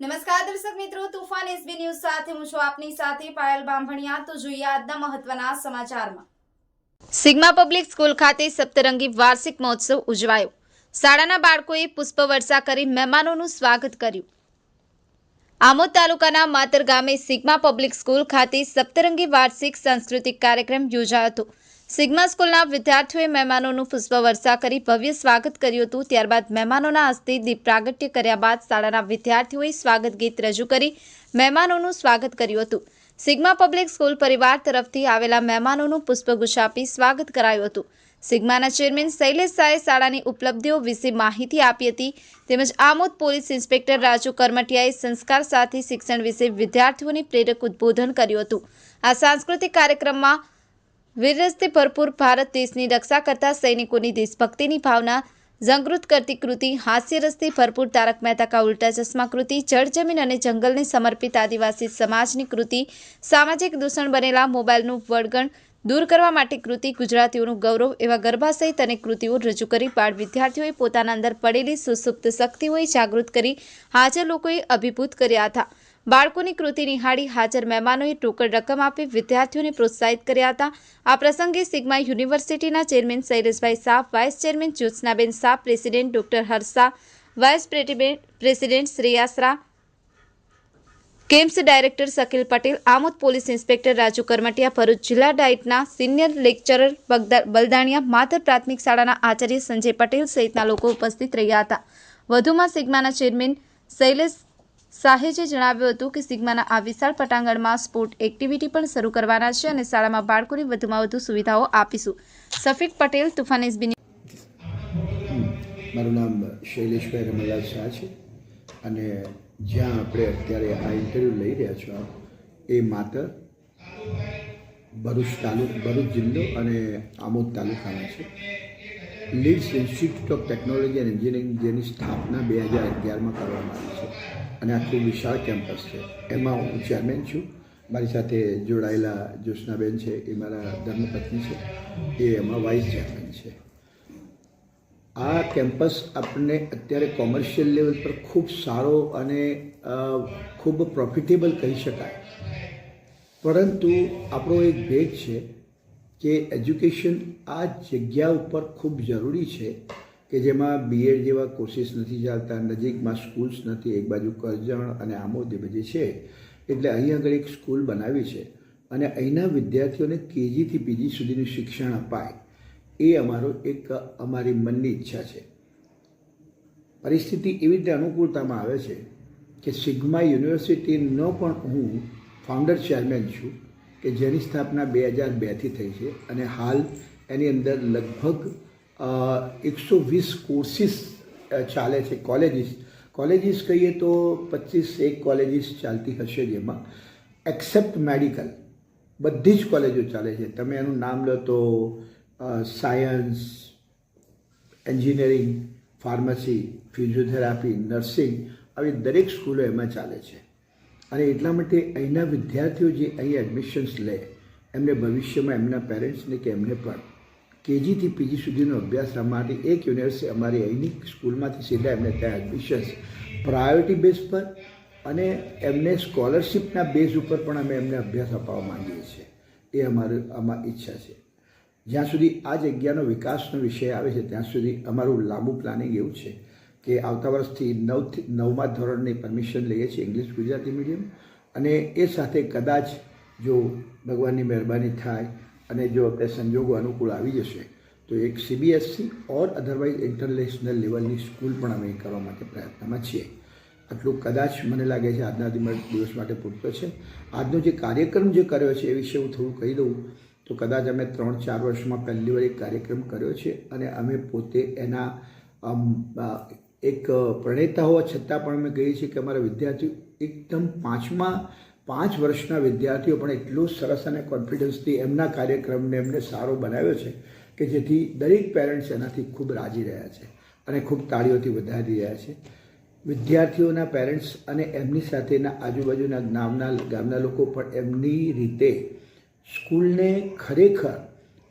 નમસ્કાર દર્શક મિત્રો, તુફાન એસબી ન્યૂઝ સાથે હું છું આપની સાથે પાયલ બાંભણિયા. તો જોઈએ આજના મહત્વના સમાચારમાં. સિગ્મા પબ્લિક સ્કૂલ ખાતે સપ્તરંગી વાર્ષિક મહોત્સવ ઉજવાયો. શાળાના બાળકોએ પુષ્પવર્ષા કરી મહેમાનોનું સ્વાગત કર્યું. આમોદ તાલુકાના માતર ગામે સિગ્મા પબ્લિક સ્કૂલ ખાતે સપ્તરંગી વાર્ષિક સાંસ્કૃતિક કાર્યક્રમ યોજાયો હતો. સિગ્મા સ્કૂલના વિદ્યાર્થીઓએ મહેમાનોનું પુષ્પવર્ષા કરી ભવ્ય સ્વાગત કર્યું હતું. ત્યારબાદ મહેમાનોના હસ્તે દીપ પ્રાગટ્ય કર્યા બાદ શાળાના વિદ્યાર્થીઓએ સ્વાગત ગીત રજૂ કરી મહેમાનોનું સ્વાગત કર્યું હતું. સિગ્મા પબ્લિક સ્કૂલ પરિવાર તરફથી આવેલા મહેમાનોનું પુષ્પગુચ્છ આપી સ્વાગત કરાયું હતું. સિગ્માના ચેરમેન શૈલેષ શાહે શાળાની ઉપલબ્ધિઓ વિશે માહિતી આપી હતી. તેમજ આમોદ પોલીસ ઇન્સ્પેક્ટર રાજુ કરમટિયાએ સંસ્કાર સાથે શિક્ષણ વિશે વિદ્યાર્થીઓને પ્રેરક ઉદ્બોધન કર્યું હતું. આ સાંસ્કૃતિક કાર્યક્રમમાં વીરરસથી ભરપૂર ભારત દેશની રક્ષા કરતા સૈનિકોની દેશભક્તિની ભાવના જાગૃત કરતી કૃતિ, હાસ્યરસથી ભરપૂર તારક મહેતા કા ઉલ્ટા ચશ્મા કૃતિ જળ અને જંગલને સમર્પિત આદિવાસી સમાજની કૃતિ, સામાજિક દૂષણ બનેલા મોબાઈલનું વળગણ દૂર કરવા માટે કૃતિ, ગુજરાતીઓનું ગૌરવ એવા ગરબા સહિત અનેક કૃતિઓ રજૂ કરી બાળ વિદ્યાર્થીઓએ પોતાના અંદર પડેલી સુસુપ્ત શક્તિઓએ જાગૃત કરી હાજર લોકોએ અભિભૂત કર્યા હતા. બાળકોની કૃતિ નિહાળી હાજર મહેમાનોએ ટોકડ રકમ આપી વિદ્યાર્થીઓને પ્રોત્સાહિત કર્યા હતા. આ પ્રસંગે સિગ્મા યુનિવર્સિટીના chairman Shaileshbhai Shah vice chairman Jyotsnaben Shah president doctor Harsha, vice president શ્રેયાસરા CAMS director Shakeel Patel, Amod police inspector Raju Karamtiya, Bharuch જિલ્લા ડાયટના સિનિયર લેક્ચરર બલદાણિયા માતર પ્રાથમિક શાળાના આચાર્ય સંજય પટેલ સહિતના લોકો ઉપસ્થિત રહ્યા હતા. વધુમાં સિગ્માના ચેરમેન શૈલેષ સાહેજે જણાવ્યું હતું કે સિગ્માના આ વિશાળ પટાંગણમાં સ્પોર્ટ એક્ટિવિટી પણ શરૂ કરવાના છે અને શાળામાં બાળકોને વધુમાં વધુ સુવિધાઓ આપીશું. સફીક પટેલ, તુફાન મારું નામ શૈલેષભાઈ રમલાલ શાહ છે અને જ્યાં આપણે અત્યારે આ ઇન્ટરવ્યૂ લઈ રહ્યા છો, એ માત્ર ભરૂચ તાલુક, ભરૂચ જિલ્લો અને આમોદ તાલુકાના છે. Leeds institute of technology and engineering જેની સ્થાપના બે હજાર અગિયારમાં કરવામાં આવી છે. અને આ ખૂબ વિશાળ કેમ્પસ છે. એમાં હું ચેરમેન છું. મારી સાથે જોડાયેલા જ્યોત્સનાબેન છે. એ મારા ધર્મપત્ની છે. એ એમાં વાઇસ ચેરમેન છે. આ કેમ્પસ આપણને અત્યારે કોમર્શિયલ લેવલ પર ખૂબ સારો અને ખૂબ પ્રોફિટેબલ કહી શકાય. પરંતુ આપણો એક ભેદ છે કે એજ્યુકેશન આ જગ્યા ઉપર ખૂબ જરૂરી છે કે જેમાં બીએડ જેવા કોર્સિસ નથી ચાલતા, નજીકમાં સ્કૂલ્સ નથી, એક બાજુ કરજણ અને આમોદ એ છે, એટલે અહીં આગળ એક સ્કૂલ બનાવી છે અને અહીંના વિદ્યાર્થીઓને કેજીથી પીજી સુધીનું શિક્ષણ અપાય. એ અમારો એક અમારી મનની ઈચ્છા છે. પરિસ્થિતિ એવી રીતે અનુકૂળતામાં આવે છે કે સિગ્મા યુનિવર્સિટીનો પણ હું ફાઉન્ડર ચેરમેન છું. કે જેની સ્થાપના બે હજાર બેથી થઈ છે અને હાલ એની અંદર લગભગ એકસો વીસ કોર્સીસ ચાલે છે કોલેજીસ. કોલેજીસ કહીએ તો પચીસ એક કોલેજીસ ચાલતી હશે જેમાં, એક્સેપ્ટ મેડિકલ, બધી જ કોલેજો ચાલે છે. તમે એનું નામ લો તો science, engineering, pharmacy, physiotherapy, nursing, આવી દરેક સ્કૂલો એમાં ચાલે છે. અને એટલા માટે અહીંના વિદ્યાર્થીઓ જે અહીં એડમિશન્સ લે, એમને ભવિષ્યમાં એમના પેરેન્ટ્સને કે એમને પણ કેજીથી પીજી સુધીનો અભ્યાસ માટે એક યુનિવર્સિટી અમારી અહીંની સ્કૂલમાંથી સીધા એમને ત્યાં એડમિશન્સ પ્રાયોરિટી બેઝ પર અને એમને સ્કોલરશિપના બેઝ ઉપર પણ અમે એમને અભ્યાસ અપાવવા માંગીએ છીએ. એ અમારું આમાં ઈચ્છા છે. જ્યાં સુધી આ જગ્યાનો વિકાસનો વિષય આવે છે, ત્યાં સુધી અમારું લાંબુ પ્લાનિંગ એવું છે. કે આવતા વર્ષથી નવથી, નવમા ધોરણની પરમિશન લઈએ છીએ ઇંગ્લિશ ગુજરાતી મીડિયમ અને એ સાથે કદાચ જો ભગવાનની મહેરબાની થાય અને જો આપણે સંજોગો અનુકૂળ આવી જશે, તો એક સીબીએસસી ઓર અધરવાઇઝ ઇન્ટરનેશનલ લેવલની સ્કૂલ પણ અમે કરવા માટે પ્રયત્નમાં છીએ. આટલું કદાચ મને લાગે છે આજના દિવસ માટે પૂરતો છે. આજનો જે કાર્યક્રમ જે કર્યો છે એ વિશે હું થોડું કહી દઉં, તો કદાચ અમે ત્રણ, ચાર વર્ષમાં પહેલી વાર એક કાર્યક્રમ કર્યો છે અને અમે પોતે એના એક પ્રણેતા હોવા છતાં પણ અમે કહીએ છીએ કે અમારા વિદ્યાર્થીઓ એકદમ પાંચમા, પાંચ વર્ષના વિદ્યાર્થીઓ પણ એટલું સરસ અને કોન્ફિડન્સથી એમના કાર્યક્રમને એમને સારો બનાવ્યો છે કે જેથી દરેક પેરેન્ટ્સ એનાથી ખૂબ રાજી રહ્યા છે અને ખૂબ તાળીઓથી વધારી રહ્યા છે. વિદ્યાર્થીઓના પેરેન્ટ્સ અને એમની સાથેના આજુબાજુના ગામના ગામના લોકો પણ એમની રીતે સ્કૂલને ખરેખર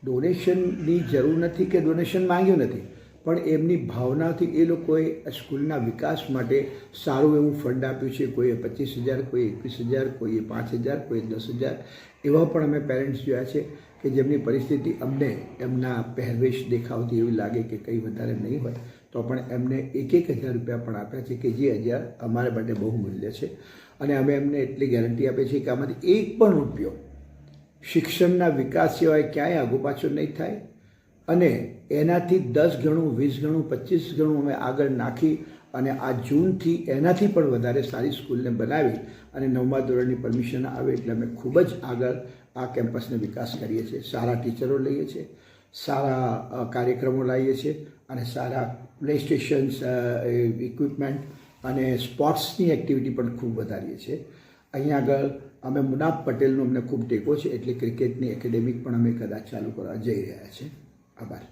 ડોનેશનની જરૂર નથી કે ડોનેશન માંગ્યું નથી. પણ એમની ભાવનાથી એ લોકોએ સ્કૂલના વિકાસ માટે સારું એવું ફંડ આપ્યું છે. કોઈએ પચીસ હજાર કોઈ એકવીસ હજાર, કોઈએ પાંચ હજાર કોઈ દસ હજાર. એવા પણ અમે પેરેન્ટ્સ જોયા છે કે જેમની પરિસ્થિતિ અમને એમના પહેરવેશ દેખાવથી એવી લાગે કે કંઈ વધારે નહીં હોય, તો પણ એમને એક એક હજાર રૂપિયા પણ આપ્યા છે કે જે હજાર અમારા માટે બહુ મૂલ્ય છે. અને અમે એમને એટલી ગેરંટી આપીએ છીએ કે આમાંથી એક પણ રૂપિયો શિક્ષણના વિકાસ સિવાય ક્યાંય આગુ પાછું નહીં થાય. અને એનાથી દસ ગણું, વીસ ગણું, પચીસ ગણું અમે આગળ નાખી અને આ જૂનથી એનાથી પણ વધારે સારી સ્કૂલને બનાવી અને નવમા ધોરણની પરમિશન આવે એટલે અમે ખૂબ જ આગળ આ કેમ્પસને વિકાસ કરીએ છીએ. સારા ટીચરો લઈએ છીએ, સારા કાર્યક્રમો લાવીએ છીએ અને સારા પ્લે સ્ટેશન્સ ઇક્વિપમેન્ટ અને સ્પોર્ટ્સની એક્ટિવિટી પણ ખૂબ વધારીએ છીએ. અહીંયા આગળ અમે મુનાફ પટેલનો અમને ખૂબ ટેકો છે, એટલે ક્રિકેટની એકેડેમિક પણ અમે કદાચ ચાલુ કરવા જઈ રહ્યા છીએ. આભાર